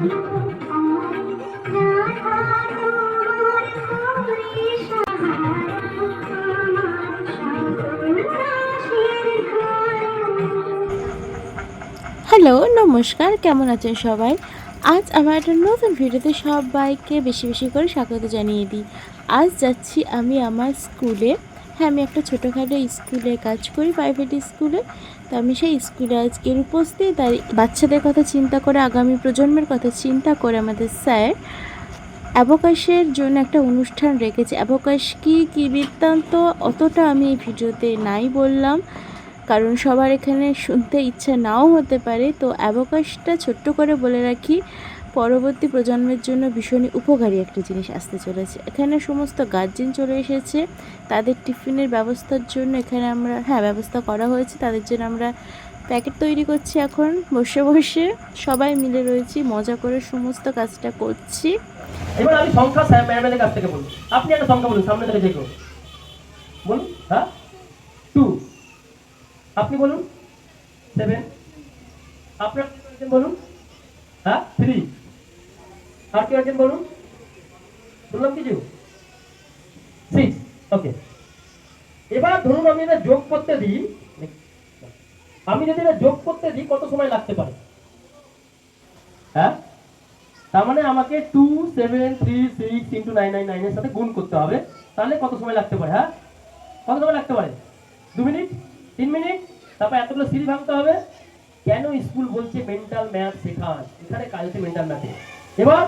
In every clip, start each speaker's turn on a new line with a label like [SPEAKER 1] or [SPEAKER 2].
[SPEAKER 1] Hello, নমস্কার, কেমন আছেন সবাই? আজ আমার একটা নতুন ভিডিওতে সবাইকে বেশি বেশি করে স্বাগত জানিয়ে দিই। আজ যাচ্ছি আমি আমার স্কুলে হ্যাঁ আমি একটা ছোটোখাটো স্কুলে কাজ করি প্রাইভেট স্কুলে। তো আমি সেই স্কুলে আজকের উপস্থিত। তাই বাচ্চাদের কথা চিন্তা করে, আগামী প্রজন্মের কথা চিন্তা করে আমাদের স্যার অ্যাভোকাশের জন্য একটা অনুষ্ঠান রেখেছে। অ্যাভোকাশ কি, কী বৃত্তান্ত, অতটা আমি এই ভিডিওতে নাই বললাম। কারণ সবার এখানে শুনতে ইচ্ছা নাও হতে পারে। তো অ্যাভোকাশটা ছোট্ট করে বলে রাখি পরবর্তী প্রজন্মের জন্য ভীষণই উপকারী একটা জিনিস আসতে চলেছে। এখানে সমস্ত গার্জেন চলে এসেছে। তাদের টিফিনের ব্যবস্থার জন্য এখানে আমরা হ্যাঁ ব্যবস্থা করা হয়েছে। তাদের জন্য আমরা প্যাকেট তৈরি করছি এখন। বসে বসে সবাই মিলে রয়েছি, মজা করে সমস্ত কাজটা করছি।
[SPEAKER 2] এবার আমি সংখ্যা স্যার ম্যাডামের কাছ থেকে বলব আপনি একটা সংখ্যা বলুন, সামনে থেকে বলুন হ্যাঁ? টু আপনি বলুন। সেভেন আপনার বলুন? হ্যাঁ? থ্রি আর কেউ একজন বলুন? বললাম কিছু? সিক্স ওকে এবার ধরুন আমি এটা যোগ করতে দিই। আমি যদি এটা যোগ করতে দিই, কত সময় লাগতে পারে? হ্যাঁ? তার মানে আমাকে two seven three six into nine nine নাইনের সাথে গুণ করতে হবে। তাহলে কত সময় লাগতে পারে হ্যাঁ? কত সময় লাগতে পারে? দু মিনিট? তিন মিনিট? তারপর এতগুলো সিঁড়ি ভাঙতে হবে। কেন স্কুল বলছে মেন্টাল ম্যাথ শেখান? এখানে কালকে মেন্টাল ম্যাথে এবার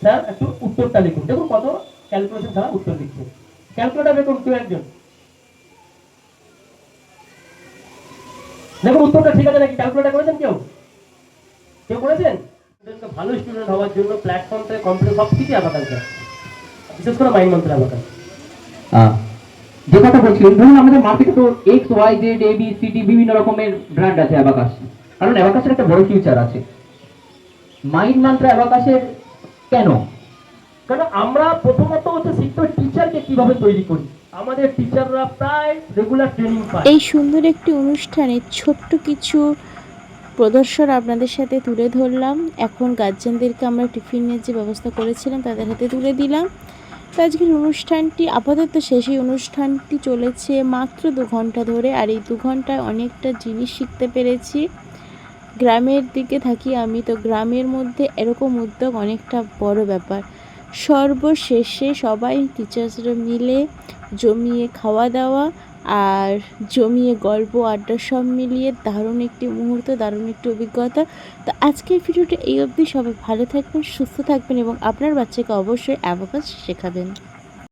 [SPEAKER 2] স্যার- একটু উত্তরটা লিখুন। দেখুন কত ক্যালকুলেশন ছাড়া উত্তর লিখছে ক্যালকুলেটার দেখুন কেউ একজন। দেখুন উত্তরটা ঠিক আছে নাকি? ক্যালকুলেটার করেছেন কেউ? কেউ করেছেন? ভালো স্টুডেন্ট হওয়ার জন্য প্ল্যাটফর্ম থেকে কম্পিউটার সব কিছু অ্যাবাকাল বিশেষ করে মাইন্ড মন্ত্র অ্যাবাকাল
[SPEAKER 3] আহ, যে কথা বলছিলেন ধরুন আমাদের মার্কেটে তো X Y Z A B C D বিভিন্ন রকমের ব্র্যান্ড আছে অ্যাবাকাস কারণ অ্যাবাকাসের একটা বড় ফিউচার আছে। মাইন্ড মান্ত্রা অ্যাবাকাসের কেন?
[SPEAKER 2] কারণ আমরা প্রথমত হচ্ছে হবে টিচারকে কীভাবে তৈরি করি? আমাদের টিচাররা প্রায় রেগুলার ট্রেনিং পায়।
[SPEAKER 1] এই সুন্দর একটি অনুষ্ঠানে ছোট্ট কিছু প্রদর্শন আপনাদের সাথে তুলে ধরলাম। এখন গার্জেনদেরকে আমরা টিফিনের যে ব্যবস্থা করেছিলাম তাদের হাতে তুলে দিলাম। তো আজকের অনুষ্ঠানটি আপাতত শেষ। এই অনুষ্ঠানটি চলেছে মাত্র দু ঘণ্টা ধরে আর এই দু ঘন্টায় অনেকটা জিনিস শিখতে পেরেছি। গ্রামের দিকে থাকি আমি, তো গ্রামের মধ্যে এরকম উদ্যোগ অনেকটা বড় ব্যাপার। সর্বশেষে সবাই টিচার্সরা মিলে জমিয়ে খাওয়া দাওয়া আর জমিয়ে গল্প, আড্ডা সব মিলিয়ে দারুণ একটি মুহূর্ত, দারুণ একটি অভিজ্ঞতা। তো আজকের ভিডিওটা এই অবধি। সবাই ভালো থাকবেন, সুস্থ থাকবেন এবং আপনার বাচ্চাকে অবশ্যই অ্যাভোকাস শেখাবেন।